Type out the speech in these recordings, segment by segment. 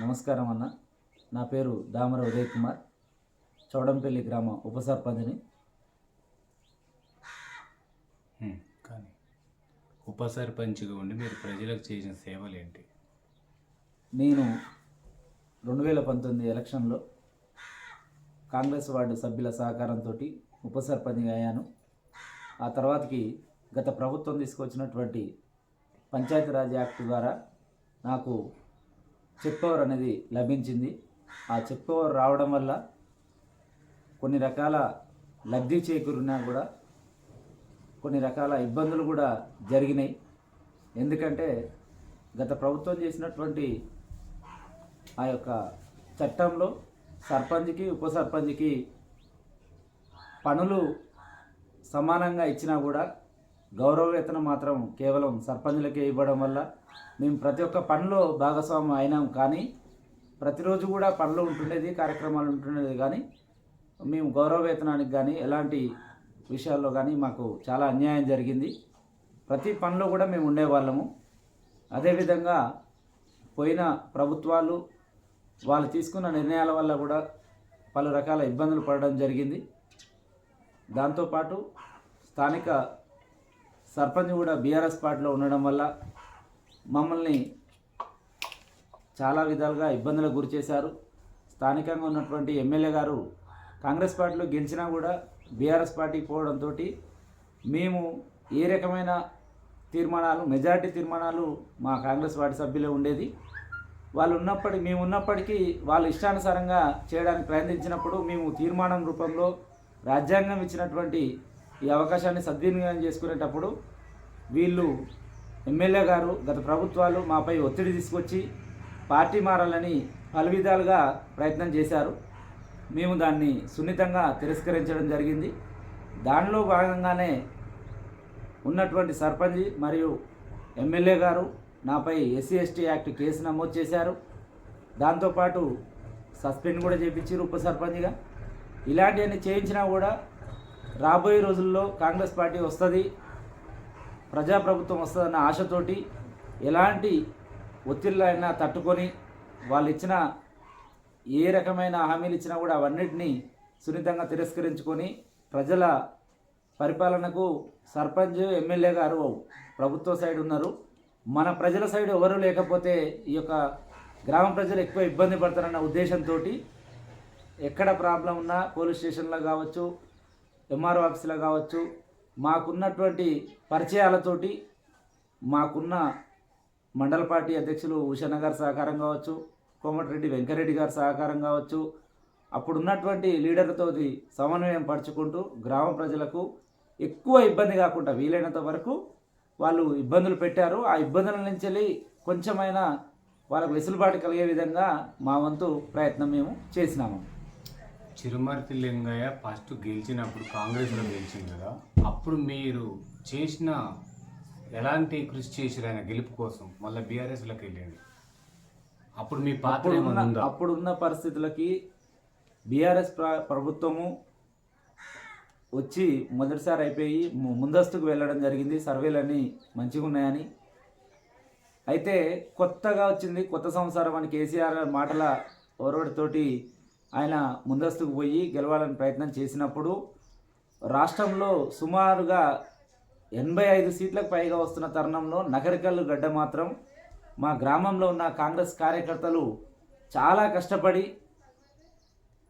నమస్కారం అన్న. నా పేరు దామర ఉదయ్ కుమార్ చౌడంపల్లి గ్రామ ఉప సర్పంచ్ని. కానీ ఉప సర్పంచ్గా ఉండి మీరు ప్రజలకు చేసిన సేవలు ఏంటి నేను రెండు వేల పంతొమ్మిది ఎలక్షన్లో కాంగ్రెస్ వార్డు సభ్యుల సహకారంతో ఉప సర్పంచ్గా అయ్యాను. ఆ తర్వాతకి గత ప్రభుత్వం తీసుకొచ్చినటువంటి పంచాయతీరాజ్ యాక్ట్ ద్వారా నాకు చెక్ పవర్ అనేది లభించింది. ఆ చెక్ పవర్ రావడం వల్ల కొన్ని రకాల లబ్ధి చేకూరినా కూడా కొన్ని రకాల ఇబ్బందులు కూడా జరిగినాయి. ఎందుకంటే గత ప్రభుత్వం చేసినటువంటి ఆ యొక్క చట్టంలో సర్పంచ్కి ఉప సర్పంచ్కి పనులు సమానంగా ఇచ్చినా కూడా గౌరవ వేతనం మాత్రం కేవలం సర్పంచ్లకే ఇవ్వడం వల్ల మేము ప్రతి ఒక్క పనిలో భాగస్వామ్యం అయినాం. కానీ ప్రతిరోజు కూడా పనులు ఉంటుండేది కార్యక్రమాలు ఉంటుండేది. కానీ మేము గౌరవ వేతనానికి కానీ ఎలాంటి విషయాల్లో కానీ మాకు చాలా అన్యాయం జరిగింది. ప్రతి పనిలో కూడా మేము ఉండేవాళ్ళము. అదేవిధంగా పోయిన ప్రభుత్వాలు వాళ్ళు తీసుకున్న నిర్ణయాల వల్ల కూడా పలు రకాల ఇబ్బందులు పడడం జరిగింది. దాంతోపాటు స్థానిక సర్పంచ్ కూడా బీఆర్ఎస్ పార్టీలో ఉండడం వల్ల మమ్మల్ని చాలా విధాలుగా ఇబ్బందులకు గురి చేశారు. స్థానికంగా ఉన్నటువంటి ఎమ్మెల్యే గారు కాంగ్రెస్ పార్టీలో గెలిచినా కూడా బీఆర్ఎస్ పార్టీకి పోవడంతో మేము ఏ రకమైన తీర్మానాలు మెజారిటీ తీర్మానాలు మా కాంగ్రెస్ పార్టీ సభ్యులే ఉండేది. వాళ్ళు ఉన్నప్పటికీ మేము ఉన్నప్పటికీ వాళ్ళు ఇష్టానుసారంగా చేయడానికి ప్రయత్నించినప్పుడు మేము తీర్మానం రూపంలో రాజ్యాంగం ఇచ్చినటువంటి ఈ అవకాశాన్ని సద్వినియోగం చేసుకునేటప్పుడు వీళ్ళు ఎమ్మెల్యే గారు గత ప్రభుత్వాలు మాపై ఒత్తిడి తీసుకొచ్చి పార్టీ మారాలని పలు విధాలుగా ప్రయత్నం చేశారు. మేము దాన్ని సున్నితంగా తిరస్కరించడం జరిగింది. దానిలో భాగంగానే ఉన్నటువంటి సర్పంచ్ మరియు ఎమ్మెల్యే గారు నాపై ఎస్సీ ఎస్టీ యాక్ట్ కేసు నమోదు చేశారు. దాంతోపాటు సస్పెండ్ కూడా చేయించారు ఉప సర్పంచ్గా. ఇలాంటివన్నీ చేయించినా కూడా రాబోయే రోజుల్లో కాంగ్రెస్ పార్టీ వస్తుంది ప్రజాప్రభుత్వం వస్తుందన్న ఆశతోటి ఎలాంటి ఒత్తిళ్ళైనా అయినా తట్టుకొని వాళ్ళు ఇచ్చిన ఏ రకమైన హామీలు ఇచ్చినా కూడా అవన్నిటినీ సున్నితంగా తిరస్కరించుకొని ప్రజల పరిపాలనకు సర్పంచ్ ఎమ్మెల్యే గారు ప్రభుత్వ సైడ్ ఉన్నారు. మన ప్రజల సైడ్ ఎవరు లేకపోతే ఈ యొక్క గ్రామ ప్రజలు ఎక్కువ ఇబ్బంది పడతారన్న ఉద్దేశంతో ఎక్కడ ప్రాబ్లం ఉన్నా పోలీస్ స్టేషన్లో కావచ్చు ఎంఆర్ఓ ఆఫీసులో కావచ్చు మాకున్నటువంటి పరిచయాలతోటి మాకున్న మండల పార్టీ అధ్యక్షులు ఉషన్న గారి సహకారం కావచ్చు కోమటిరెడ్డి వెంకరెడ్డి గారి సహకారం కావచ్చు అప్పుడున్నటువంటి లీడర్లతో సమన్వయం పరుచుకుంటూ గ్రామ ప్రజలకు ఎక్కువ ఇబ్బంది కాకుండా వీలైనంత వరకు వాళ్ళు ఇబ్బందులు పెట్టారు. ఆ ఇబ్బందుల నుంచి వెళ్ళి కొంచెమైనా వాళ్ళకు వెసులుబాటు కలిగే విధంగా మా వంతు ప్రయత్నం మేము చేసినాము. చిరుమర్తి లింగయ్య ఫస్ట్ గెలిచినప్పుడు కాంగ్రెస్లో గెలిచింది కదా. అప్పుడు మీరు చేసిన ఎలాంటి కృషి చేసిరు ఆయన గెలుపు కోసం? మళ్ళీ బీఆర్ఎస్లోకి వెళ్ళండి. అప్పుడు మీ పాత్ర అప్పుడున్న ఏమైనా ఉందా? అప్పుడున్న పరిస్థితులకి బీఆర్ఎస్ ప్ర- ప్రభుత్వము వచ్చి మొదటిసారి అయిపోయి ముందస్తుకు వెళ్ళడం జరిగింది. సర్వేలన్నీ మంచిగా ఉన్నాయని. అయితే కొత్తగా వచ్చింది కొత్త సంవత్సరం అని కేసీఆర్ మాటల ఓరవడితోటి ఆయన ముందస్తుకు పోయి గెలవాలని ప్రయత్నం చేసినప్పుడు రాష్ట్రంలో సుమారుగా ఎనభై ఐదు సీట్లకు పైగా వస్తున్న తరుణంలో నగరికల్లు గడ్డ మాత్రం మా గ్రామంలో ఉన్న కాంగ్రెస్ కార్యకర్తలు చాలా కష్టపడి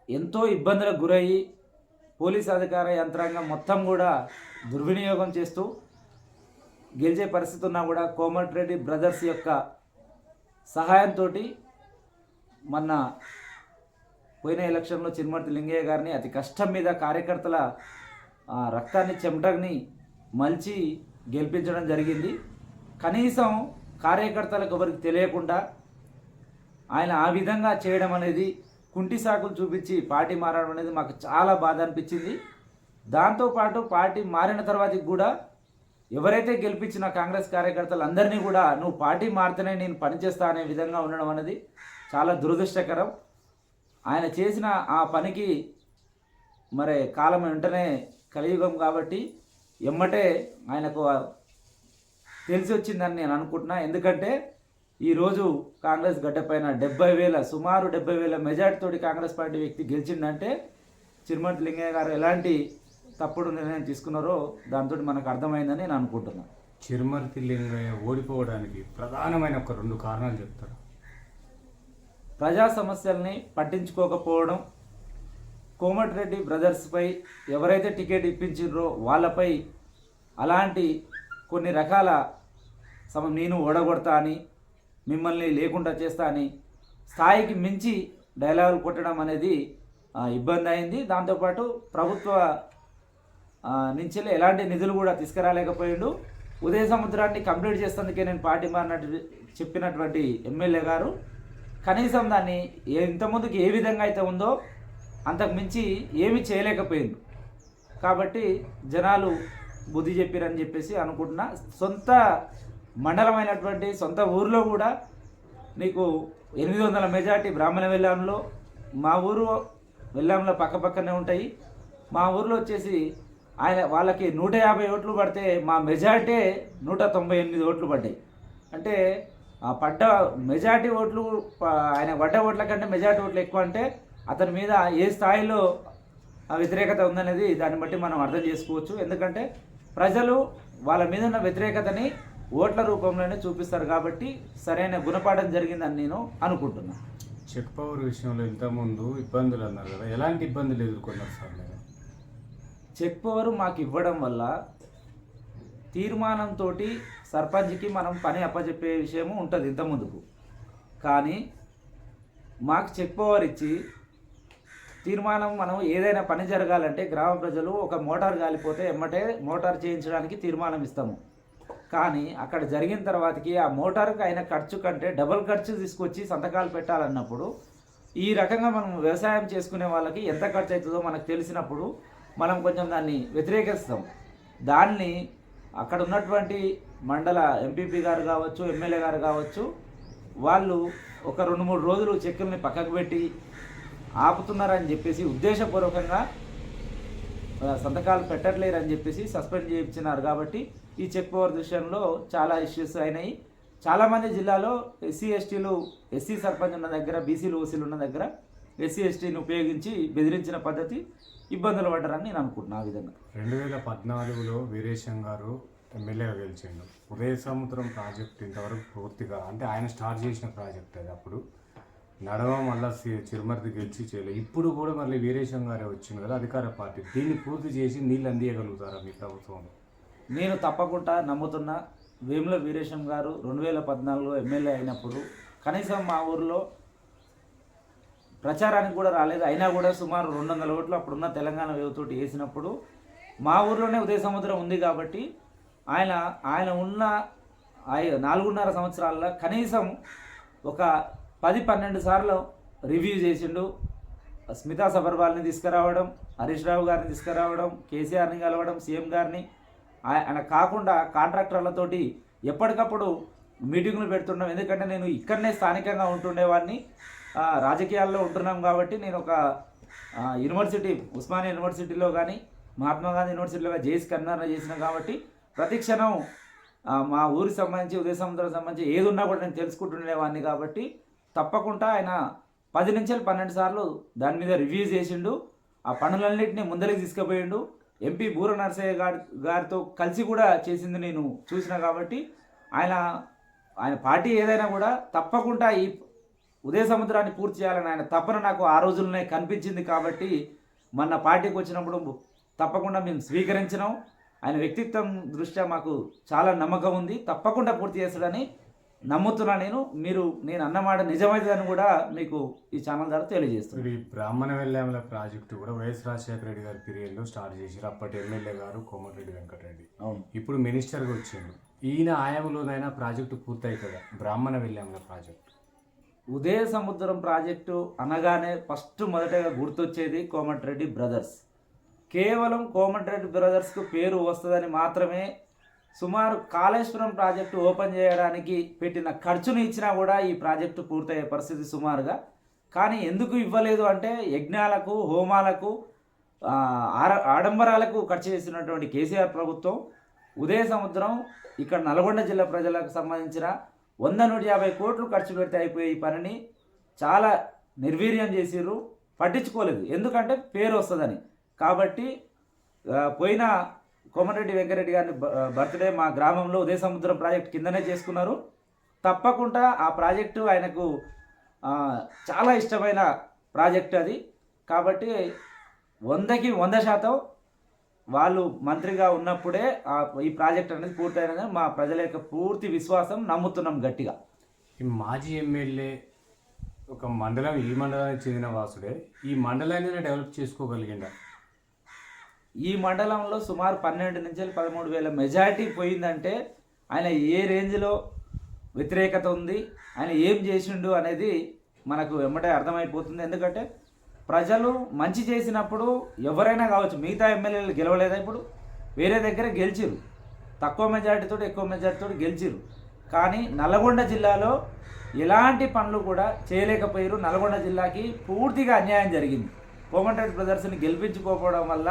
ఎంతో ఇబ్బందులకు గురయ్యి పోలీస్ అధికార యంత్రాంగం మొత్తం కూడా దుర్వినియోగం చేస్తూ గెలిచే పరిస్థితి ఉన్నా కూడా కోమటిరెడ్డి బ్రదర్స్ యొక్క సహాయంతో మన పోయిన ఎలక్షన్లో చిరుమర్తి లింగయ్య గారిని అతి కష్టం మీద కార్యకర్తల రక్తాన్ని చెమటని మలిచి గెలిపించడం జరిగింది. కనీసం కార్యకర్తలకు ఎవరికి తెలియకుండా ఆయన ఆ విధంగా చేయడం అనేది కుంటి సాకులు చూపించి పార్టీ మారడం అనేది మాకు చాలా బాధ అనిపించింది. దాంతోపాటు పార్టీ మారిన తర్వాతకి కూడా ఎవరైతే గెలిపించిన కాంగ్రెస్ కార్యకర్తలు అందరినీ కూడా నువ్వు పార్టీ మారితేనే నేను పనిచేస్తా అనే విధంగా ఉండడం అనేది చాలా దురదృష్టకరం. ఆయన చేసిన ఆ పనికి మరి కాలం వెంటనే కలియుగం కాబట్టి ఎమ్మటే ఆయనకు తెలిసి వచ్చిందని నేను అనుకుంటున్నా. ఎందుకంటే ఈరోజు కాంగ్రెస్ గడ్డపైన డెబ్బై వేల సుమారు డెబ్బై వేల మెజార్టీతోటి కాంగ్రెస్ పార్టీ వ్యక్తి గెలిచిందంటే చిరుమతి లింగయ్య గారు ఎలాంటి తప్పుడు నిర్ణయం తీసుకున్నారో దాంతో మనకు అర్థమైందని నేను అనుకుంటున్నాను చిరుమర్తి లింగయ్య ఓడిపోవడానికి ప్రధానమైన ఒక రెండు కారణాలు చెప్తారు. ప్రజా సమస్యల్ని పట్టించుకోకపోవడం కోమటిరెడ్డి బ్రదర్స్పై ఎవరైతే టికెట్ ఇప్పించారో వాళ్ళపై అలాంటి కొన్ని రకాల సమ నేను ఓడగొడతా అని మిమ్మల్ని లేకుండా చేస్తా అని స్థాయికి మించి డైలాగులు కొట్టడం అనేది ఇబ్బంది అయింది. దాంతోపాటు ప్రభుత్వ నుంచి ఎలాంటి నిధులు కూడా తీసుకురాలేకపోయిండు. ఉదయ సముద్రాన్ని కంప్లీట్ చేసేందుకే నేను పార్టీ మారినట్టు చెప్పినటువంటి ఎమ్మెల్యే గారు కనీసం దాన్ని ఇంతకుముందుకు ఏ విధంగా అయితే ఉందో అంతకు మించి ఏమీ చేయలేకపోయింది. కాబట్టి జనాలు బుద్ధి చెప్పారని చెప్పేసి అనుకుంటున్నా. సొంత మండలమైనటువంటి సొంత ఊరిలో కూడా నీకు ఎనిమిది వందల మెజార్టీ బ్రాహ్మణ వెల్లాంలో మా ఊరు వెల్లాంలో పక్క పక్కనే ఉంటాయి. మా ఊర్లో వచ్చేసి ఆయన వాళ్ళకి నూట యాభై ఓట్లు పడితే మా మెజార్టీ నూట తొంభై ఎనిమిది ఓట్లు పడ్డాయి. అంటే పడ్డ మెజార్టీ ఓట్లు ఆయన పడ్డ ఓట్ల కంటే మెజార్టీ ఓట్లు ఎక్కువ అంటే అతని మీద ఏ స్థాయిలో ఆ వ్యతిరేకత ఉందనేది దాన్ని బట్టి మనం అర్థం చేసుకోవచ్చు. ఎందుకంటే ప్రజలు వాళ్ళ మీద ఉన్న వ్యతిరేకతని ఓట్ల రూపంలోనే చూపిస్తారు కాబట్టి సరైన గుణపాఠం జరిగిందని నేను అనుకుంటున్నాను చెక్ పవర్ విషయంలో ఇంతకుముందు ఇబ్బందులు అన్నారు కదా ఎలాంటి ఇబ్బందులు ఎదుర్కొన్నారు సార్ చెక్ పవర్ మాకు ఇవ్వడం వల్ల తీర్మానంతో సర్పంచ్కి మనం పని అప్పచెప్పే విషయము ఉంటుంది ఇంత ముందుకు కానీ మాకు చెక్ పవర్ ఇచ్చి తీర్మానం మనం ఏదైనా పని జరగాలంటే గ్రామ ప్రజలు ఒక మోటార్ కాలిపోతే ఎమ్మటే మోటార్ చేయించడానికి తీర్మానం ఇస్తాము. కానీ అక్కడ జరిగిన తర్వాతకి ఆ మోటార్కి అయిన ఖర్చు కంటే డబల్ ఖర్చు తీసుకొచ్చి సంతకాలు పెట్టాలన్నప్పుడు ఈ రకంగా మనం వ్యవసాయం చేసుకునే వాళ్ళకి ఎంత ఖర్చు అవుతుందో మనకు తెలిసినప్పుడు మనం కొంచెం దాన్ని వ్యతిరేకిస్తాం. దాన్ని అక్కడ ఉన్నటువంటి మండల ఎంపీపీ గారు కావచ్చు ఎమ్మెల్యే గారు కావచ్చు వాళ్ళు ఒక రెండు మూడు రోజులు చెక్కుల్ని పక్కకు పెట్టి ఆపుతున్నారని చెప్పేసి ఉద్దేశపూర్వకంగా సంతకాలు పెట్టట్లేరు అని చెప్పేసి సస్పెండ్ చేయించినారు కాబట్టి ఈ చెక్ పవర్ విషయంలో చాలా ఇష్యూస్ అయినాయి. చాలామంది జిల్లాలో ఎస్సీ ఎస్టీలు ఎస్సీ సర్పంచ్ ఉన్న దగ్గర బీసీలు ఓసీలు ఉన్న దగ్గర ఎస్సీ ఎస్టీని ఉపయోగించి బెదిరించిన పద్ధతి ఇబ్బందులు పడ్డారని నేను అనుకుంటున్నాను ఆ విధంగా. రెండు వేల పద్నాలుగులో వీరేశం గారు ఎమ్మెల్యేగా గెలిచిండు. ఉదయ సముద్రం ప్రాజెక్ట్ ఇంతవరకు పూర్తిగా అంటే ఆయన స్టార్ట్ చేసిన ప్రాజెక్ట్ అది అప్పుడు. నడవ మళ్ళా చిరుమర్తి గెలిచి చేయలేదు ఇప్పుడు కూడా మళ్ళీ వీరేశం గారే వచ్చింది కదా అధికార పార్టీ. దీన్ని పూర్తి చేసి నీళ్ళు అందియగలుగుతారా మీ ప్రభుత్వం? నేను తప్పకుండా నమ్ముతున్నా వేముల వీరేశం గారు రెండు వేల పద్నాలుగులో ఎమ్మెల్యే అయినప్పుడు కనీసం మా ఊర్లో ప్రచారానికి కూడా రాలేదు. అయినా కూడా సుమారు రెండు వందల ఓట్లు అప్పుడున్న తెలంగాణ వేవుతోటి వేసినప్పుడు మా ఊర్లోనే ఉదయ సముద్రం ఉంది కాబట్టి ఆయన ఆయన ఉన్న నాలుగున్నర సంవత్సరాల్లో కనీసం ఒక పది పన్నెండు సార్లు రివ్యూ చేసిండు. స్మితా సబర్వాల్ని తీసుకురావడం హరీష్ రావు గారిని తీసుకురావడం కేసీఆర్ని కలవడం సీఎం గారిని. ఆయ- ఆయన కాకుండా కాంట్రాక్టర్లతోటి ఎప్పటికప్పుడు మీటింగులు పెడుతున్నాం ఎందుకంటే నేను ఇక్కడనే స్థానికంగా ఉంటుండేవాడిని. రాజకీయాల్లో ఉంటున్నాం కాబట్టి నేను ఒక యూనివర్సిటీ ఉస్మానియా యూనివర్సిటీలో కానీ మహాత్మా గాంధీ యూనివర్సిటీలో కానీ జేసీ కన్వీనర్ చేసిన కాబట్టి ప్రతి క్షణం మా ఊరికి సంబంధించి ఉదయ సముద్రం సంబంధించి ఏది ఉన్నా కూడా నేను తెలుసుకుంటుండేవాడిని కాబట్టి తప్పకుండా ఆయన పది నుంచి పన్నెండు సార్లు దాని మీద రివ్యూ చేసిండు. ఆ పనులన్నింటినీ ముందరికి తీసుకుపోయిండు. ఎంపీ బూర నరసయ్య గారి గారితో కలిసి కూడా చేసింది నేను చూసిన కాబట్టి ఆయన ఆయన పార్టీ ఏదైనా కూడా తప్పకుండా ఈ ఉదయ సముద్రాన్ని పూర్తి చేయాలని ఆయన తపన నాకు ఆ రోజుల్లోనే కనిపించింది కాబట్టి మొన్న పార్టీకి వచ్చినప్పుడు తప్పకుండా మేము స్వీకరించినాం. ఆయన వ్యక్తిత్వం దృష్ట్యా మాకు చాలా నమ్మకం ఉంది. తప్పకుండా పూర్తి చేస్తాడని నమ్ముతున్నా నేను. మీరు నేను అన్నమాట నిజమైందని కూడా మీకు ఈ ఛానల్ ద్వారా తెలియజేస్తున్నాను. ఇప్పుడు ఈ బ్రాహ్మణ వెల్లామల ప్రాజెక్టు కూడా వైఎస్ రాజశేఖర రెడ్డి గారి పీరియడ్లో స్టార్ట్ చేశారు. అప్పటి ఎమ్మెల్యే గారు కోమటిరెడ్డి వెంకటరెడ్డి. అవును. ఇప్పుడు మినిస్టర్గా వచ్చిండు. ఈయన ఆయంలోనైనా ప్రాజెక్టు పూర్తవుతుందా బ్రాహ్మణ వెల్లామల ప్రాజెక్టు. ఉదయ సముద్రం ప్రాజెక్టు అనగానే ఫస్ట్ మొదటగా గుర్తొచ్చేది కోమటిరెడ్డి బ్రదర్స్. కేవలం కోమటిరెడ్డి బ్రదర్స్కు పేరు వస్తుందని మాత్రమే సుమారు కాళేశ్వరం ప్రాజెక్టు ఓపెన్ చేయడానికి పెట్టిన ఖర్చును ఇచ్చినా కూడా ఈ ప్రాజెక్టు పూర్తయ్యే పరిస్థితి సుమారుగా. కానీ ఎందుకు ఇవ్వలేదు అంటే యజ్ఞాలకు హోమాలకు ఆడంబరాలకు ఖర్చు చేసినటువంటి కేసీఆర్ ప్రభుత్వం ఉదయ సముద్రం ఇక్కడ నల్గొండ జిల్లా ప్రజలకు సంబంధించిన వంద నూట యాభై కోట్లు ఖర్చు పెడితే అయిపోయే ఈ పనిని చాలా నిర్వీర్యం చేసిర్రు. పట్టించుకోలేదు. ఎందుకంటే పేరు వస్తుందని. కాబట్టి పోయిన కోమటిరెడ్డి వెంకరెడ్డి గారిని బ- బర్త్డే మా గ్రామంలో ఉదయ సముద్రం ప్రాజెక్ట్ కిందనే చేసుకున్నారు. తప్పకుండా ఆ ప్రాజెక్టు ఆయనకు చాలా ఇష్టమైన ప్రాజెక్ట్ అది. కాబట్టి వందకి వంద శాతం వాళ్ళు మంత్రిగా ఉన్నప్పుడే ఆ ఈ ప్రాజెక్ట్ అనేది పూర్తయినది. మా ప్రజల యొక్క పూర్తి విశ్వాసం నమ్ముతున్నాం గట్టిగా. ఈ మాజీ ఎమ్మెల్యే ఒక మండలం ఈ మండలానికి చెందిన వాసుడే ఈ మండలాన్ని డెవలప్ చేసుకోగలిగిండా? ఈ మండలంలో సుమారు పన్నెండు నుంచి పదమూడు వేల మెజారిటీ పోయిందంటే ఆయన ఏ రేంజ్లో వ్యతిరేకత ఉంది ఆయన ఏం చేసిండు అనేది మనకు వెంబడే అర్థమైపోతుంది. ఎందుకంటే ప్రజలు మంచి చేసినప్పుడు ఎవరైనా కావచ్చు మిగతా ఎమ్మెల్యేలు గెలవలేదా ఇప్పుడు? వేరే దగ్గర గెలిచిరు తక్కువ మెజారిటీతో ఎక్కువ మెజారిటీతో గెలిచిరు కానీ నల్గొండ జిల్లాలో ఎలాంటి పనులు కూడా చేయలేకపోయారు నల్గొండ జిల్లాకి పూర్తిగా అన్యాయం జరిగింది. కోమటిరెడ్డి బ్రదర్స్ని గెలిపించుకోకపోవడం వల్ల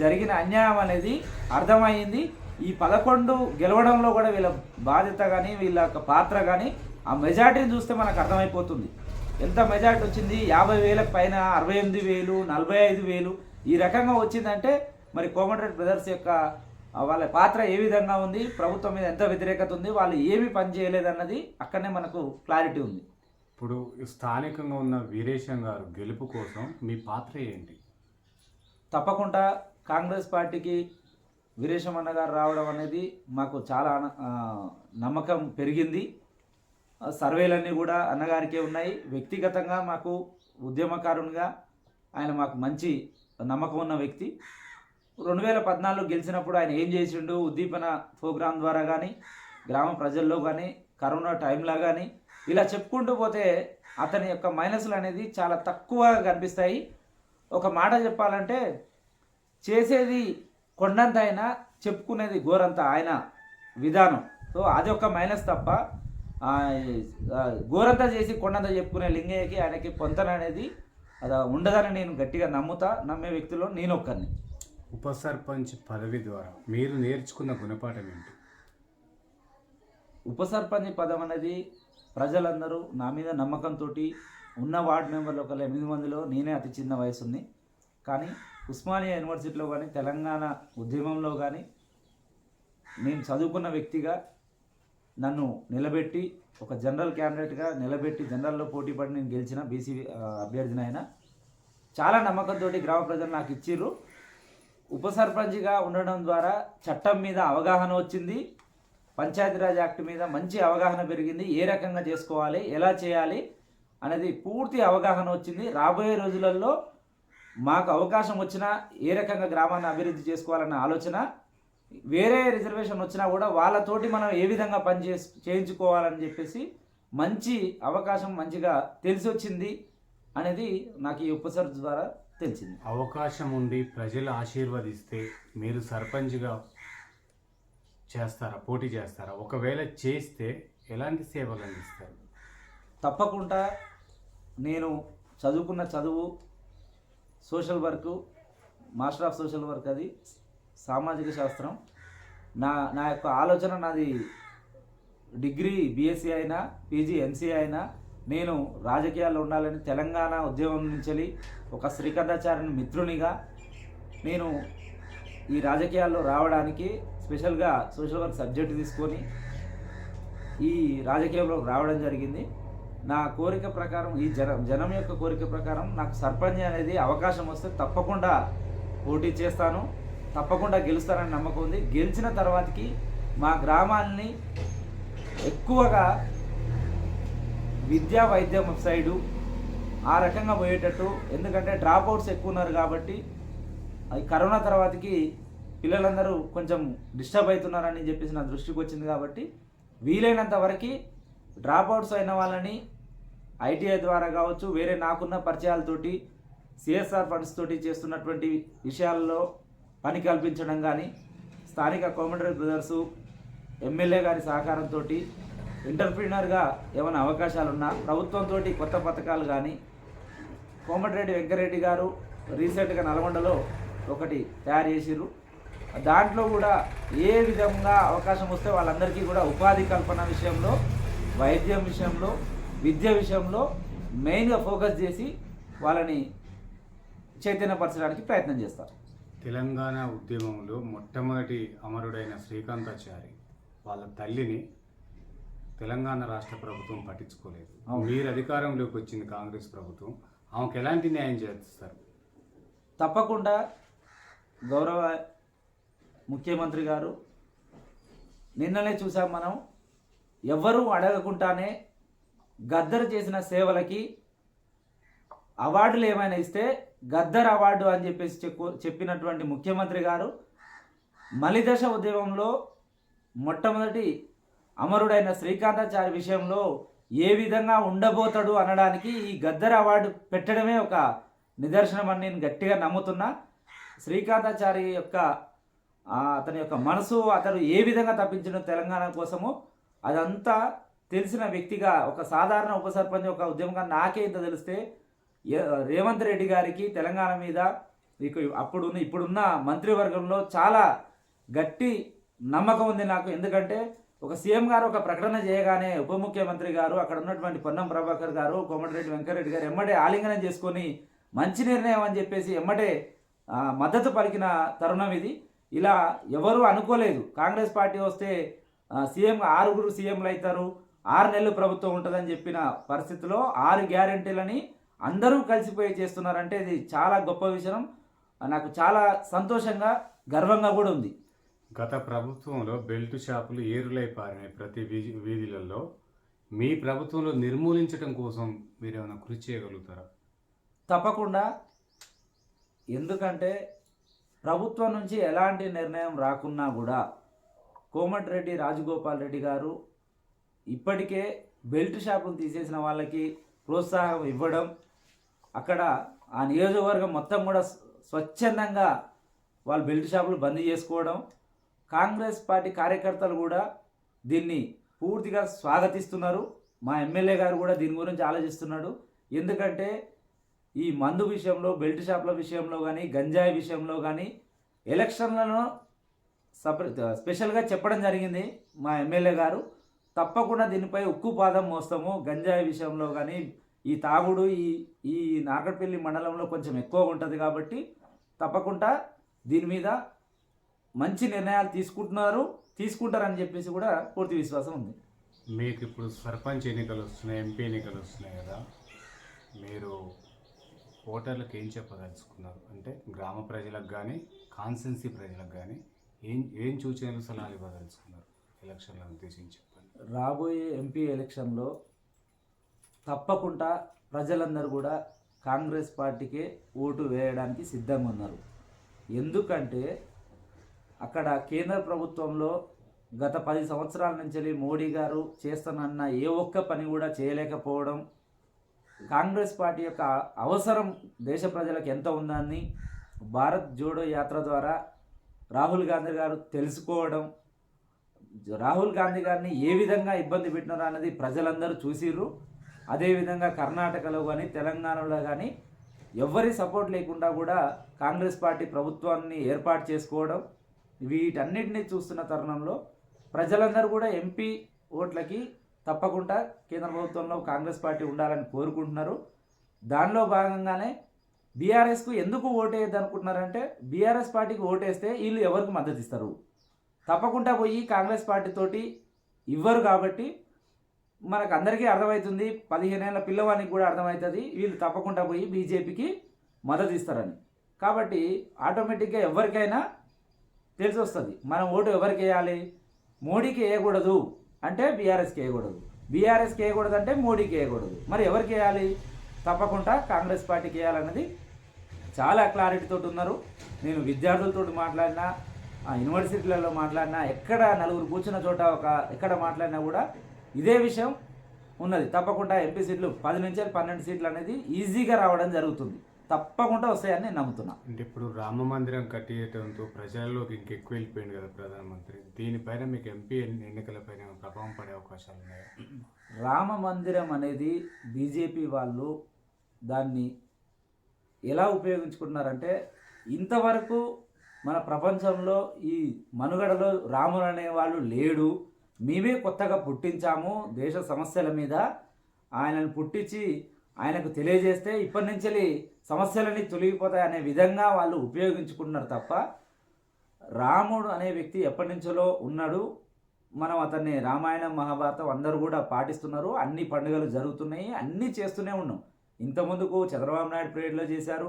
జరిగిన అన్యాయం అనేది అర్థమైంది ఈ పదకొండు గెలవడంలో కూడా వీళ్ళ బాధ్యత కానీ వీళ్ళ యొక్క పాత్ర కానీ ఆ మెజార్టీని చూస్తే మనకు అర్థమైపోతుంది. ఎంత మెజార్టీ వచ్చింది? యాభై వేలకు పైన అరవై ఎనిమిది వేలు నలభై ఐదు వేలు. ఈ రకంగా వచ్చిందంటే మరి కోమటిరెడ్డి బ్రదర్స్ యొక్క వాళ్ళ పాత్ర ఏ విధంగా ఉంది? ప్రభుత్వం మీద ఎంత వ్యతిరేకత ఉంది? వాళ్ళు ఏమి పని చేయలేదన్నది అక్కడనే మనకు క్లారిటీ ఉంది. ఇప్పుడు స్థానికంగా ఉన్న వీరేశం గారు గెలుపు కోసం మీ పాత్ర ఏంటి? తప్పకుండా కాంగ్రెస్ పార్టీకి వీరేశమన్న గారు రావడం అనేది మాకు చాలా నమ్మకం పెరిగింది. సర్వేలన్నీ కూడా అన్నగారికే ఉన్నాయి. వ్యక్తిగతంగా మాకు ఉద్యమకారునిగా ఆయన మాకు మంచి నమ్మకం ఉన్న వ్యక్తి. రెండు వేల పద్నాలుగు గెలిచినప్పుడు ఆయన ఏం చేసిండు? ఉద్దీపన ప్రోగ్రాం ద్వారా కానీ గ్రామ ప్రజల్లో కానీ కరోనా టైంలో కానీ ఇలా చెప్పుకుంటూ పోతే అతని యొక్క మైనస్లు అనేది చాలా తక్కువగా కనిపిస్తాయి. ఒక మాట చెప్పాలంటే చేసేది కొండంత అయినా చెప్పుకునేది ఘోరంత ఆయన విధానం. సో అది ఒక మైనస్ తప్ప గోరంత చేసి కొండంత చెప్పుకునే లింగయ్యకి ఆయనకి పొంతన అనేది అది ఉండదని నేను గట్టిగా నమ్ముతా నమ్మే వ్యక్తిలో నేను ఒక్కరిని ఉప సర్పంచ్ పదవి ద్వారా మీరు నేర్చుకున్న గుణపాఠం ఏంటి? ఉప సర్పంచ్ పదం అనేది ప్రజలందరూ నా మీద నమ్మకంతో ఉన్న వార్డు మెంబర్లు ఒక ఎనిమిది మందిలో నేనే అతి చిన్న వయసుని. కానీ ఉస్మానియా యూనివర్సిటీలో కానీ తెలంగాణ ఉద్యమంలో కానీ నేను చదువుకున్న వ్యక్తిగా నన్ను నిలబెట్టి ఒక జనరల్ క్యాండిడేట్గా నిలబెట్టి జనరల్లో పోటీ పడి నేను గెలిచిన బీసీ అభ్యర్థిని అయినా. చాలా నమ్మకంతో గ్రామ ప్రజలు నాకు ఇచ్చిర్రు. ఉప సర్పంచ్గా ఉండడం ద్వారా చట్టం మీద అవగాహన వచ్చింది. పంచాయతీరాజ్ యాక్ట్ మీద మంచి అవగాహన పెరిగింది. ఏ రకంగా చేసుకోవాలి? ఎలా చేయాలి? అనేది పూర్తి అవగాహన వచ్చింది. రాబోయే రోజులలో మాకు అవకాశం వచ్చినా ఏ రకంగా గ్రామాన్ని అభివృద్ధి చేసుకోవాలన్న ఆలోచన వేరే రిజర్వేషన్ వచ్చినా కూడా వాళ్ళతోటి మనం ఏ విధంగా పని చేసి చేయించుకోవాలని చెప్పేసి మంచి అవకాశం మంచిగా తెలిసి వచ్చింది అనేది నాకు ఈ ఉపసర్జ ద్వారా తెలిసింది. అవకాశం ఉండి ప్రజలు ఆశీర్వదిస్తే మీరు సర్పంచ్గా చేస్తారా పోటీ చేస్తారా? ఒకవేళ చేస్తే ఎలాంటి సేవలు అందిస్తారు? తప్పకుండా నేను చదువుకున్న చదువు social work master of social work అది సామాజిక శాస్త్రం. నా నా యొక్క ఆలోచన నాది డిగ్రీ బీఎస్సీ అయినా పీజీ ఎంసీఏ అయినా నేను రాజకీయాల్లో ఉండాలని తెలంగాణ ఉద్యమం నుంచి ఒక శ్రీకంఠాచార్యుని మిత్రునిగా నేను ఈ రాజకీయాల్లో రావడానికి స్పెషల్గా సోషల్ వర్క్ సబ్జెక్ట్ తీసుకొని ఈ రాజకీయంలోకి రావడం జరిగింది. నా కోరిక ప్రకారం ఈ జనం జనం యొక్క కోరిక ప్రకారం నాకు సర్పంచ్ అనేది అవకాశం వస్తే తప్పకుండా పోటీ చేస్తాను. తప్పకుండా గెలుస్తారని నమ్మకం ఉంది. గెలిచిన తర్వాతకి మా గ్రామాల్ని ఎక్కువగా విద్యా వైద్యం సైడు ఆ రకంగా పోయేటట్టు. ఎందుకంటే డ్రాప్ అవుట్స్ ఎక్కువ ఉన్నారు కాబట్టి అది కరోనా తర్వాతకి పిల్లలందరూ కొంచెం డిస్టర్బ్ అవుతున్నారని చెప్పేసి నా దృష్టికి వచ్చింది కాబట్టి వీలైనంత వరకు డ్రాప్ అవుట్స్ అయిన వాళ్ళని ఐటీఐ ద్వారా కావచ్చు వేరే నాకున్న పరిచయాలతోటి సిఎస్ఆర్ ఫండ్స్ తోటి చేస్తున్నటువంటి విషయాల్లో పని కల్పించడం కానీ స్థానిక కోమటరీ బ్రదర్సు ఎమ్మెల్యే గారి సహకారంతో ఎంటర్ప్రీనర్గా ఏమైనా అవకాశాలున్నా ప్రభుత్వంతో కొత్త పథకాలు కానీ కోమటిరెడ్డి వెంకరెడ్డి గారు రీసెంట్గా నల్గొండలో ఒకటి తయారు చేసిర్రు. దాంట్లో కూడా ఏ విధంగా అవకాశం వస్తే వాళ్ళందరికీ కూడా ఉపాధి కల్పన విషయంలో వైద్యం విషయంలో విద్య విషయంలో మెయిన్గా ఫోకస్ చేసి వాళ్ళని చైతన్యపరచడానికి ప్రయత్నం చేస్తారు. తెలంగాణ ఉద్యమంలో మొట్టమొదటి అమరుడైన శ్రీకాంతాచారి వాళ్ళ తల్లిని తెలంగాణ రాష్ట్ర ప్రభుత్వం పట్టించుకోలేదు. మీరు అధికారంలోకి వచ్చింది కాంగ్రెస్ ప్రభుత్వం. ఆమెకు ఎలాంటి న్యాయం చేస్తారు? తప్పకుండా గౌరవ ముఖ్యమంత్రి గారు నిన్ననే చూసాం మనం ఎవ్వరూ అడగకుండానే గద్దరు చేసిన సేవలకి అవార్డులు ఏమైనా ఇస్తే గద్దర్ అవార్డు అని చెప్పేసి చెప్పు- చెప్పినటువంటి ముఖ్యమంత్రి గారు మలిదశ ఉద్యమంలో మొట్టమొదటి అమరుడైన శ్రీకాంతాచారి విషయంలో ఏ విధంగా ఉండబోతాడు అనడానికి ఈ గద్దర్ అవార్డు పెట్టడమే ఒక నిదర్శనం అని నేను గట్టిగా నమ్ముతున్నా. శ్రీకాంతాచారి యొక్క అతని యొక్క మనసు అతను ఏ విధంగా తప్పించడం తెలంగాణ కోసము అదంతా తెలిసిన వ్యక్తిగా ఒక సాధారణ ఉప సర్పంచ్ ఒక ఉద్యమంగా నాకే ఇంత తెలిస్తే రేవంత్ రెడ్డి గారికి తెలంగాణ మీద అప్పుడున్న ఇప్పుడున్న మంత్రివర్గంలో చాలా గట్టి నమ్మకం ఉంది నాకు. ఎందుకంటే ఒక సీఎం గారు ఒక ప్రకటన చేయగానే ఉప ముఖ్యమంత్రి గారు అక్కడ ఉన్నటువంటి పొన్నం ప్రభాకర్ గారు కోమటిరెడ్డి వెంకటరెడ్డి గారు ఎమ్మటే ఆలింగనం చేసుకొని మంచి నిర్ణయం అని చెప్పేసి ఎమ్మటే మద్దతు పలికిన తరుణం ఇది. ఇలా ఎవరూ అనుకోలేదు. కాంగ్రెస్ పార్టీ వస్తే సీఎం ఆరుగురు సీఎంలు అవుతారు. ఆరు నెలలు ప్రభుత్వం ఉంటుందని చెప్పిన పరిస్థితిలో ఆరు గ్యారెంటీలని అందరూ కలిసిపోయి చేస్తున్నారంటే ఇది చాలా గొప్ప విషయం. నాకు చాలా సంతోషంగా గర్వంగా కూడా ఉంది. గత ప్రభుత్వంలో బెల్ట్ షాపులు ఏరులై పారినాయి ప్రతి వీధి వీధులలో. మీ ప్రభుత్వంలో నిర్మూలించడం కోసం మీరు ఏమైనా కృషి చేయగలుగుతారా? తప్పకుండా. ఎందుకంటే ప్రభుత్వం నుంచి ఎలాంటి నిర్ణయం రాకున్నా కూడా కోమటిరెడ్డి రాజగోపాల్ రెడ్డి గారు ఇప్పటికే బెల్ట్ షాపులు తీసేసిన వాళ్ళకి ప్రోత్సాహం ఇవ్వడం అక్కడ ఆ నియోజకవర్గం మొత్తం కూడా స్వచ్ఛందంగా వాళ్ళు బెల్ట్ షాపులు బంద్ చేసుకోవడం కాంగ్రెస్ పార్టీ కార్యకర్తలు కూడా దీన్ని పూర్తిగా స్వాగతిస్తున్నారు. మా ఎమ్మెల్యే గారు కూడా దీని గురించి ఆలోచిస్తున్నాడు. ఎందుకంటే ఈ మందు విషయంలో బెల్ట్ షాప్ల విషయంలో కానీ గంజాయి విషయంలో కానీ ఎలక్షన్లలో సపరే స్పెషల్గా చెప్పడం జరిగింది మా ఎమ్మెల్యే గారు. తప్పకుండా దీనిపై ఉక్కు పాదం మోస్తాము. గంజాయి విషయంలో కానీ ఈ తాగుడు ఈ ఈ నాగపల్లి మండలంలో కొంచెం ఎక్కువ ఉంటుంది కాబట్టి తప్పకుండా దీని మీద మంచి నిర్ణయాలు తీసుకుంటున్నారు తీసుకుంటారని చెప్పేసి కూడా పూర్తి విశ్వాసం ఉంది. మీకు ఇప్పుడు సర్పంచ్ ఎన్నికలు వస్తున్నాయి ఎంపీ ఎన్నికలు వస్తున్నాయి కదా మీరు ఓటర్లకు ఏం చెప్పదలుచుకున్నారు? అంటే గ్రామ ప్రజలకు కానీ కాన్సెన్సీ ప్రజలకు కానీ ఏం ఏం సూచనలు సలహాలు ఇవ్వదలుచుకున్నారు? ఎలక్షన్లను ఉద్దేశించి చెప్పండి. రాబోయే ఎంపీ ఎలక్షన్లో తప్పకుండా ప్రజలందరూ కూడా కాంగ్రెస్ పార్టీకే ఓటు వేయడానికి సిద్ధంగా ఉన్నారు ఎందుకంటే అక్కడ కేంద్ర ప్రభుత్వంలో గత పది సంవత్సరాల నుంచి మోడీ గారు చేస్తానన్న ఏ ఒక్క పని కూడా చేయలేకపోవడం కాంగ్రెస్ పార్టీ యొక్క అవసరం దేశ ప్రజలకు ఎంత ఉందని భారత్ జోడో యాత్ర ద్వారా రాహుల్ గాంధీ గారు తెలుసుకోవడం రాహుల్ గాంధీ గారిని ఏ విధంగా ఇబ్బంది పెట్టినారు అన్నది ప్రజలందరూ చూసిర్రు. అదేవిధంగా కర్ణాటకలో కానీ తెలంగాణలో కానీ ఎవరి సపోర్ట్ లేకుండా కూడా కాంగ్రెస్ పార్టీ ప్రభుత్వాన్ని ఏర్పాటు చేసుకోవడం వీటన్నిటిని చూస్తున్న తరుణంలో ప్రజలందరూ కూడా ఎంపీ ఓట్లకి తప్పకుండా కేంద్ర ప్రభుత్వంలో కాంగ్రెస్ పార్టీ ఉండాలని కోరుకుంటున్నారు. దానిలో భాగంగానే బీఆర్ఎస్కు ఎందుకు ఓటేయద్దు అనుకుంటున్నారంటే బీఆర్ఎస్ పార్టీకి ఓటేస్తే వీళ్ళు ఎవరికి మద్దతు ఇస్తారు తప్పకుండా పోయి కాంగ్రెస్ పార్టీతోటి ఇవ్వరు కాబట్టి మనకు అందరికీ అర్థమవుతుంది పదిహేనేళ్ళ పిల్లవానికి కూడా అర్థమవుతుంది. వీళ్ళు తప్పకుండా పోయి బీజేపీకి మద్దతు ఇస్తారని. కాబట్టి ఆటోమేటిక్గా ఎవరికైనా తెలిసి వస్తుంది మనం ఓటు ఎవరికి వేయాలి? మోడీకి వేయకూడదు అంటే బీఆర్ఎస్కి వేయకూడదు. బీఆర్ఎస్కి వేయకూడదు అంటే మోడీకి వేయకూడదు. మరి ఎవరికి వేయాలి? తప్పకుండా కాంగ్రెస్ పార్టీకి వేయాలన్నది చాలా క్లారిటీతో ఉన్నారు. నేను విద్యార్థులతో మాట్లాడినా ఆ యూనివర్సిటీలలో మాట్లాడినా ఎక్కడ నలుగురు కూర్చున్న చోట ఒక ఎక్కడ మాట్లాడినా కూడా ఇదే విషయం ఉన్నది. తప్పకుండా ఎంపీ సీట్లు పది నుంచి పన్నెండు సీట్లు అనేది ఈజీగా రావడం జరుగుతుంది. తప్పకుండా వస్తాయని నేను నమ్ముతున్నా. అంటే ఇప్పుడు రామ మందిరం కట్టియటంతో ప్రజల్లోకి ఇంకెక్కువ వెళ్ళిపోయింది కదా ప్రధానమంత్రి. దీనిపైన మీకు ఎంపీ ఎన్నికలపైన ప్రభావం పడే అవకాశాలు ఉన్నాయా? రామ మందిరం అనేది బీజేపీ వాళ్ళు దాన్ని ఎలా ఉపయోగించుకుంటున్నారంటే ఇంతవరకు మన ప్రపంచంలో ఈ మనుగడలో రాముడు అనేవాళ్ళు లేడు. మేమే కొత్తగా పుట్టించాము దేశ సమస్యల మీద. ఆయనను పుట్టించి ఆయనకు తెలియజేస్తే ఇప్పటి నుంచి సమస్యలన్నీ తొలగిపోతాయి అనే విధంగా వాళ్ళు ఉపయోగించుకుంటున్నారు తప్ప రాముడు అనే వ్యక్తి ఎప్పటి నుంచో ఉన్నాడు? మనం అతన్ని రామాయణం మహాభారతం అందరూ కూడా పాటిస్తున్నారు. అన్ని పండుగలు జరుగుతున్నాయి అన్నీ చేస్తూనే ఉన్నాం. ఇంతకుముందుకు చంద్రబాబు నాయుడు పీరియడ్లో చేశారు.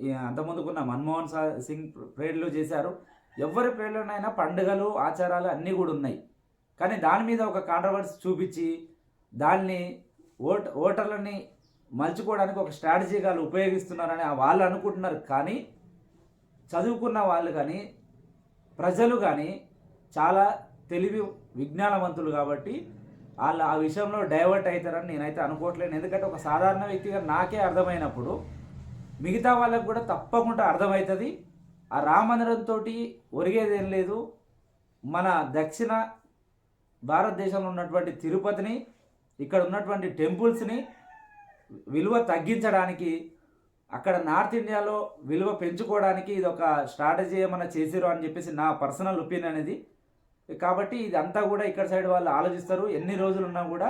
ఈ అంతకుముందుకున్న మన్మోహన్ సింగ్ పీరియడ్లో చేశారు. ఎవరి పీరియడ్లోనైనా పండుగలు ఆచారాలు అన్నీ కూడా ఉన్నాయి. కానీ దాని మీద ఒక కాంట్రవర్సీ చూపించి దాన్ని ఓట్ ఓటర్లని మలుచుకోవడానికి ఒక స్ట్రాటజీగా వాళ్ళు ఉపయోగిస్తున్నారని వాళ్ళు అనుకుంటున్నారు కానీ చదువుకున్న వాళ్ళు కానీ ప్రజలు కానీ చాలా తెలివి విజ్ఞానవంతులు కాబట్టి వాళ్ళు ఆ విషయంలో డైవర్ట్ అవుతారని నేనైతే అనుకోవట్లేను ఎందుకంటే ఒక సాధారణ వ్యక్తిగా నాకే అర్థమైనప్పుడు మిగతా వాళ్ళకు కూడా తప్పకుండా అర్థమవుతుంది. ఆ రామమందిరంతో ఒరిగేది ఏం లేదు. మన దక్షిణ భారతదేశంలో ఉన్నటువంటి తిరుపతిని ఇక్కడ ఉన్నటువంటి టెంపుల్స్ని విలువ తగ్గించడానికి అక్కడ నార్త్ ఇండియాలో విలువ పెంచుకోవడానికి ఇది ఒక స్ట్రాటజీ ఏమైనా చేసారు అని చెప్పేసి నా పర్సనల్ ఒపీనియన్ అనేది. కాబట్టి ఇదంతా కూడా ఇక్కడ సైడ్ వాళ్ళు ఆలోచిస్తారు. ఎన్ని రోజులు ఉన్నా కూడా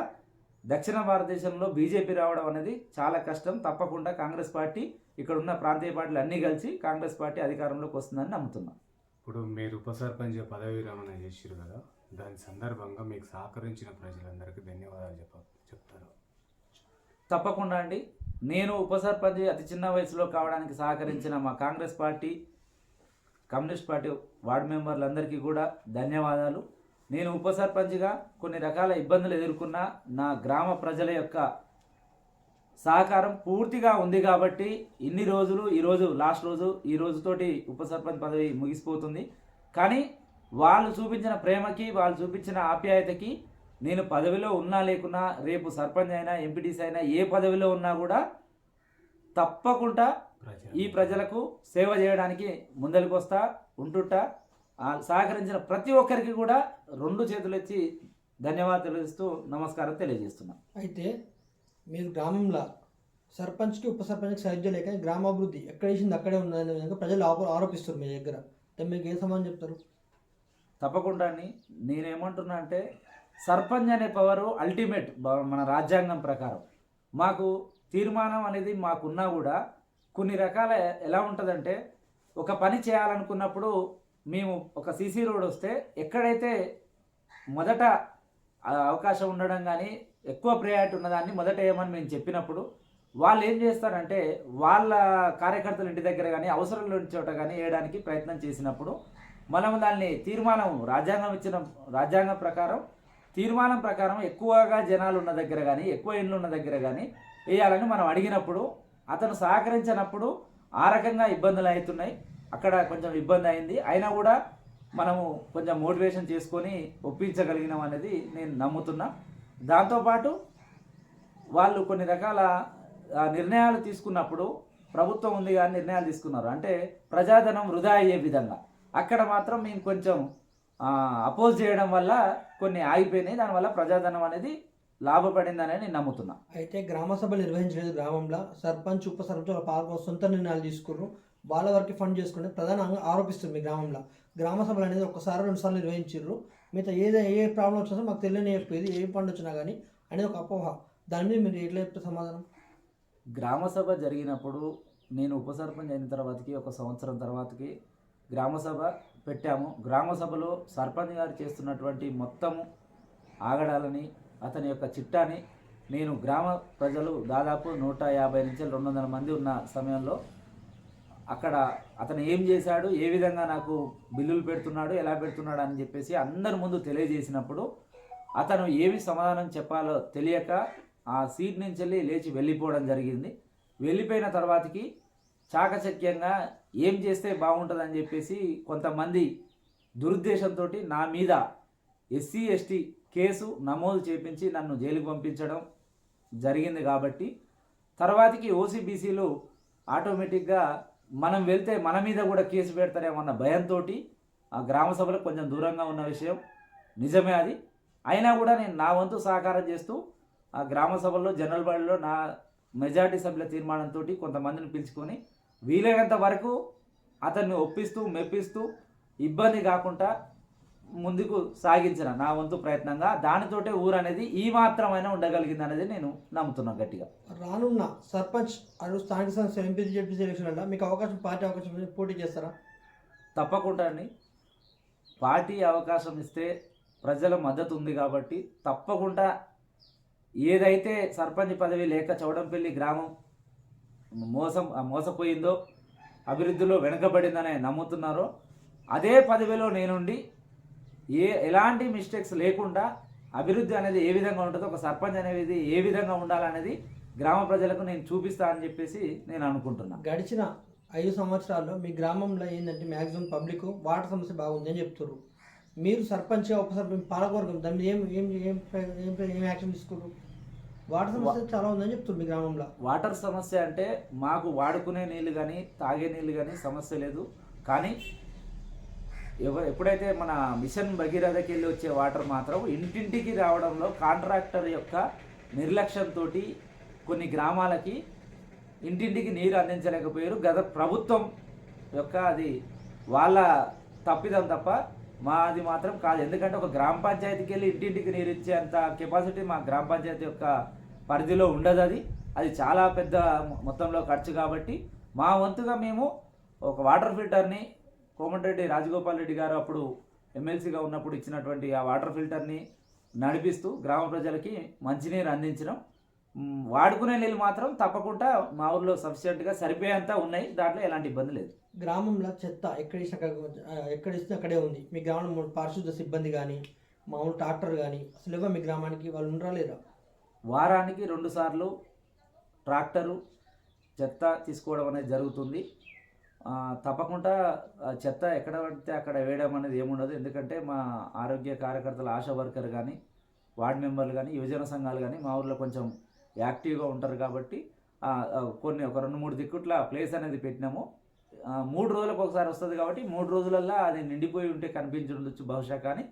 దక్షిణ భారతదేశంలో బీజేపీ రావడం అనేది చాలా కష్టం. తప్పకుండా కాంగ్రెస్ పార్టీ ఇక్కడ ఉన్న ప్రాంతీయ పార్టీలు అన్నీ కలిసి కాంగ్రెస్ పార్టీ అధికారంలోకి వస్తుందని నమ్ముతున్నాను ఇప్పుడు మీరు ఉప సర్పంచ్ పదవి విరమణ చేసిరు కదా దాని సందర్భంగా మీకు సహకరించిన ప్రజలందరికీ ధన్యవాదాలు చెప్ప చెప్తారు తప్పకుండా అండి. నేను ఉపసర్పంచ్ అతి చిన్న వయసులో కావడానికి సహకరించిన మా Congress party communist party ward మెంబర్లందరికీ కూడా ధన్యవాదాలు. నేను ఉపసర్పంచ్గా కొన్ని రకాల ఇబ్బందులు ఎదుర్కొన్న నా గ్రామ ప్రజల యొక్క సహకారం పూర్తిగా ఉంది కాబట్టి ఇన్ని రోజులు ఈరోజు లాస్ట్ రోజు ఈ రోజుతోటి ఉపసర్పంచ్ పదవి ముగిసిపోతుంది. కానీ వాళ్ళు చూపించిన ప్రేమకి వాళ్ళు చూపించిన ఆప్యాయతకి నేను పదవిలో ఉన్నా లేకున్నా రేపు సర్పంచ్ అయినా ఎంపీటీసీ అయినా ఏ పదవిలో ఉన్నా కూడా తప్పకుండా ప్రజలు ఈ ప్రజలకు సేవ చేయడానికి ముందరికి వస్తా ఉంటుంటా. ఆ సహకరించిన ప్రతి ఒక్కరికి కూడా రెండు చేతులు ఎత్తి ధన్యవాదాలు తెలియజేస్తూ నమస్కారం తెలియజేస్తున్నాం. అయితే మీరు గ్రామంలో సర్పంచ్కి ఉప సర్పంచ్కి సరిగ్గా లేక గ్రామాభివృద్ధి ఎక్కడ వేసింది అక్కడే ఉన్నదనే విధంగా ప్రజలు ఆరోపిస్తారు మీ దగ్గర. అంటే మీకు ఏ సమాధానం చెప్తారు? తప్పకుండా నేనేమంటున్నా అంటే సర్పంచ్ అనే పవరు అల్టిమేట్ మన రాజ్యాంగం ప్రకారం. మాకు తీర్మానం అనేది మాకున్నా కూడా కొన్ని రకాల ఎలా ఉంటుందంటే ఒక పని చేయాలనుకున్నప్పుడు మేము ఒక సీసీ రోడ్ వస్తే ఎక్కడైతే మొదట అవకాశం ఉండడం కానీ ఎక్కువ ప్రయారిటీ ఉన్నదాన్ని మొదట ఏమని మేము చెప్పినప్పుడు వాళ్ళు ఏం చేస్తారంటే వాళ్ళ కార్యకర్తలు ఇంటి దగ్గర కానీ అవసరం లేని చోట కానీ వేయడానికి ప్రయత్నం చేసినప్పుడు మనం దాన్ని తీర్మానం రాజ్యాంగం ఇచ్చిన రాజ్యాంగం ప్రకారం తీర్మానం ప్రకారం ఎక్కువగా జనాలు ఉన్న దగ్గర కానీ ఎక్కువ ఇండ్లు ఉన్న దగ్గర కానీ వేయాలని మనం అడిగినప్పుడు అతను సహకరించినప్పుడు ఆ రకంగా ఇబ్బందులు అవుతున్నాయి. అక్కడ కొంచెం ఇబ్బంది అయింది. అయినా కూడా మనము కొంచెం మోటివేషన్ చేసుకొని ఒప్పించగలిగినాం అనేది నేను నమ్ముతున్నా. దాంతోపాటు వాళ్ళు కొన్ని రకాల నిర్ణయాలు తీసుకున్నప్పుడు ప్రభుత్వం ఉంది కానీ నిర్ణయాలు తీసుకున్నారు. అంటే ప్రజాధనం వృధా అయ్యే విధంగా. అక్కడ మాత్రం మేము కొంచెం అపోజ్ చేయడం వల్ల కొన్ని ఆగిపోయినాయి. దానివల్ల ప్రజాధనం అనేది లాభపడిందని నేను నమ్ముతున్నా. అయితే గ్రామ సభలు నిర్వహించలేదు గ్రామంలో. సర్పంచ్ ఉప సర్పంచ్ వాళ్ళ పాల్గొ సొంత నిర్ణయాలు తీసుకున్నారు వాళ్ళ వరకు ఫండ్ చేసుకుని ప్రధానంగా ఆరోపిస్తారు మీ గ్రామంలో. గ్రామ సభలు అనేది ఒకసారి రెండు సార్లు నిర్వహించారు మిగతా ఏదో ఏ ప్రాబ్లం వచ్చినా మాకు తెలియని చెప్పేది ఏ ఫండ్ వచ్చినా కానీ అనేది ఒక అపోహ. దాని మీద మీరు ఎట్లా చెప్తే సమాధానం? గ్రామ సభ జరిగినప్పుడు నేను ఉప సర్పంచ్ అయిన తర్వాతకి ఒక సంవత్సరం తర్వాతకి గ్రామసభ పెట్టాము. గ్రామసభలో సర్పంచ్ గారు చేస్తున్నటువంటి మొత్తము ఆగడాలని అతని యొక్క చిట్టాని నేను గ్రామ ప్రజలు దాదాపు నూట యాభై నుంచి రెండు వందల మంది ఉన్న సమయంలో అక్కడ అతను ఏం చేశాడు ఏ విధంగా నాకు బిల్లులు పెడుతున్నాడు ఎలా పెడుతున్నాడు అని చెప్పేసి అందరి ముందు తెలియజేసినప్పుడు అతను ఏమి సమాధానం చెప్పాలో తెలియక ఆ సీట్ నుంచి వెళ్ళి లేచి వెళ్ళిపోవడం జరిగింది. వెళ్ళిపోయిన తర్వాతకి చాకచక్యంగా ఏం చేస్తే బాగుంటుందని చెప్పేసి కొంతమంది దురుద్దేశంతో నా మీద ఎస్సీ ఎస్టీ కేసు నమోదు చేపించి నన్ను జైలుకు పంపించడం జరిగింది కాబట్టి తర్వాతకి ఓసీబీసీలు ఆటోమేటిక్గా మనం వెళ్తే మన మీద కూడా కేసు పెడతారేమన్న భయంతో ఆ గ్రామ సభలకు కొంచెం దూరంగా ఉన్న విషయం నిజమే అది. అయినా కూడా నేను నా వంతు సహకారం చేస్తూ ఆ గ్రామ సభల్లో జనరల్ బాడీలో నా మెజార్టీ సభ్యుల తీర్మానంతో కొంతమందిని పిలుచుకొని వీలైనంత వరకు అతన్ని ఒప్పిస్తూ మెప్పిస్తూ ఇబ్బంది కాకుండా ముందుకు సాగించిన నా వంతు ప్రయత్నంగా దానితోటే ఊరు అనేది ఈ మాత్రమైనా ఉండగలిగింది అనేది నేను నమ్ముతున్నాను గట్టిగా. రానున్న సర్పంచ్ స్థానిక సంస్థ ఎంపీ జెడ్పీ ఎలక్షన్లలో మీకు అవకాశం పార్టీ అవకాశం పోటీ చేస్తారా? తప్పకుండా అండి. పార్టీ అవకాశం ఇస్తే ప్రజల మద్దతు ఉంది కాబట్టి తప్పకుండా ఏదైతే సర్పంచ్ పదవి లేక చౌడంపల్లి గ్రామం మోసం మోసపోయిందో అభివృద్ధిలో వెనుకబడిందనే నమ్ముతున్నారో అదే పదవిలో నేనుండి ఏ ఎలాంటి మిస్టేక్స్ లేకుండా అభివృద్ధి అనేది ఏ విధంగా ఉంటుందో ఒక సర్పంచ్ అనేది ఏ విధంగా ఉండాలనేది గ్రామ ప్రజలకు నేను చూపిస్తా అని చెప్పేసి నేను అనుకుంటున్నాను గడిచిన ఐదు సంవత్సరాల్లో మీ గ్రామంలో ఏంటంటే మ్యాక్సిమం పబ్లిక్ వాటర్ సమస్య బాగుంది అని మీరు సర్పంచ్గా ఉప సర్పంచ్ పాలకవర్గం దాన్ని ఏం ఏం ఏం ఏం ఏం యాక్షన్ తీసుకున్నారు వాటర్ సమస్య చాలా ఉందని చెప్తారు మీ గ్రామంలో. వాటర్ సమస్య అంటే మాకు వాడుకునే నీళ్ళు కానీ తాగే నీళ్ళు కానీ సమస్య లేదు. కానీ ఎప్పుడైతే మన మిషన్ భగీరథకి వెళ్ళి వచ్చే వాటర్ మాత్రం ఇంటింటికి రావడంలో కాంట్రాక్టర్ యొక్క నిర్లక్ష్యంతో కొన్ని గ్రామాలకి ఇంటింటికి నీరు అందించలేకపోయారు. గత ప్రభుత్వం యొక్క అది వాళ్ళ తప్పిదం తప్ప మాది మాత్రం కాదు. ఎందుకంటే ఒక గ్రామ పంచాయతీకి వెళ్ళి ఇంటింటికి నీరు ఇచ్చేంత కెపాసిటీ మా గ్రామ పంచాయతీ యొక్క పరిధిలో ఉండదు అది అది చాలా పెద్ద మొత్తంలో ఖర్చు కాబట్టి మా వంతుగా మేము ఒక వాటర్ ఫిల్టర్ని కోమటిరెడ్డి రాజగోపాల్ రెడ్డి గారు అప్పుడు ఎమ్మెల్సీగా ఉన్నప్పుడు ఇచ్చినటువంటి ఆ వాటర్ ఫిల్టర్ని నడిపిస్తూ గ్రామ ప్రజలకి మంచినీరు అందించడం. వాడుకునే నీళ్ళు మాత్రం తప్పకుండా మా ఊర్లో సఫిషియెంట్గా సరిపోయేంత ఉన్నాయి. దాంట్లో ఎలాంటి ఇబ్బంది లేదు. గ్రామంలో చెత్త ఎక్కడ ఎక్కడ ఇస్తే అక్కడే ఉంది. మీ గ్రామంలో పారిశుద్ధ సిబ్బంది కానీ మామూలు ట్రాక్టర్ కానీ అసలు మీ గ్రామానికి? వాళ్ళు ఉండరా లేరా వారానికి రెండుసార్లు ట్రాక్టరు చెత్త తీసుకోవడం అనేది జరుగుతుంది. తప్పకుండా చెత్త ఎక్కడ పడితే అక్కడ వేయడం అనేది ఏముండదు. ఎందుకంటే మా ఆరోగ్య కార్యకర్తలు ఆశా వర్కర్ కానీ వార్డ్ మెంబర్లు కానీ యువజన సంఘాలు కానీ మా ఊర్లో కొంచెం యాక్టివ్గా ఉంటారు కాబట్టి కొన్ని ఒక రెండు మూడు దిక్కుట్ల ప్లేస్ అనేది పెట్టినాము. మూడు రోజులకు ఒకసారి వస్తుంది కాబట్టి మూడు రోజులల్లో అది నిండిపోయి ఉంటే కనిపించి ఉండొచ్చు బహుశా కానీ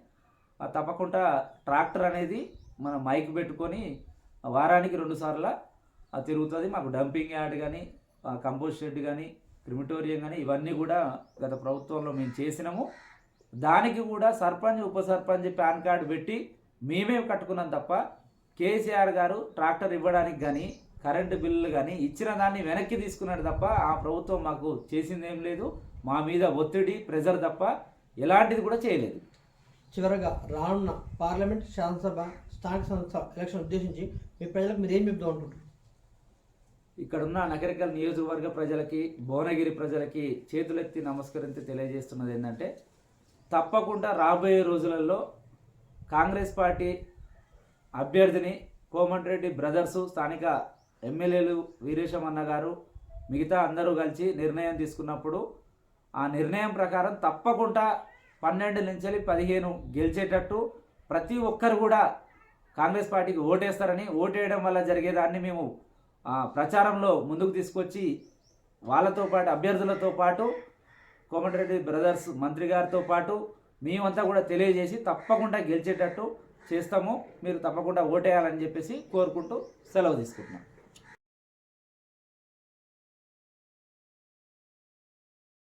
తప్పకుండా ట్రాక్టర్ అనేది మనం మైక్ పెట్టుకొని వారానికి రెండు సార్లు తిరుగుతుంది. మాకు డంపింగ్ యార్డ్ కానీ కంపోస్ట్ షెడ్ కానీ క్రిమిటోరియం కానీ ఇవన్నీ కూడా గత ప్రభుత్వంలో మేము చేసినాము. దానికి కూడా సర్పంచ్ ఉప సర్పంచ్ పాన్ కార్డు పెట్టి మేమే కట్టుకున్నాం తప్ప కేసీఆర్ గారు ట్రాక్టర్ ఇవ్వడానికి కానీ కరెంటు బిల్లులు కానీ ఇచ్చిన దాన్ని వెనక్కి తీసుకున్నాడు తప్ప ఆ ప్రభుత్వం మాకు చేసింది ఏం లేదు. మా మీద ఒత్తిడి ప్రెజర్ తప్ప ఎలాంటిది కూడా చేయలేదు. చివరగా రానున్న పార్లమెంట్ శాసనసభ స్థానిక సంస్థ ఎలక్షన్ ఉద్దేశించి మీ ప్రజలకు మీరు ఏం చెప్తూ ఉంటుంటారు ఇక్కడున్న నగరికల్ నియోజకవర్గ ప్రజలకి భువనగిరి ప్రజలకి చేతులెత్తి నమస్కరించి తెలియజేస్తున్నది ఏంటంటే తప్పకుండా రాబోయే రోజులలో కాంగ్రెస్ పార్టీ అభ్యర్థిని కోమటిరెడ్డి బ్రదర్సు స్థానిక ఎమ్మెల్యేలు వీరేశమన్న గారు మిగతా అందరూ కలిసి నిర్ణయం తీసుకున్నప్పుడు ఆ నిర్ణయం ప్రకారం తప్పకుండా పన్నెండు నుంచి పదిహేను గెలిచేటట్టు ప్రతి ఒక్కరు కూడా కాంగ్రెస్ పార్టీకి ఓటేస్తారని ఓటేయడం వల్ల జరిగేదాన్ని మేము ప్రచారంలో ముందుకు తీసుకొచ్చి వాళ్ళతో పాటు అభ్యర్థులతో పాటు కోమటిరెడ్డి బ్రదర్స్ మంత్రి గారితో పాటు మేమంతా కూడా తెలియజేసి తప్పకుండా గెలిచేటట్టు చేస్తాము. మీరు తప్పకుండా ఓటేయాలని చెప్పేసి కోరుకుంటూ సెలవు తీసుకుంటున్నాం.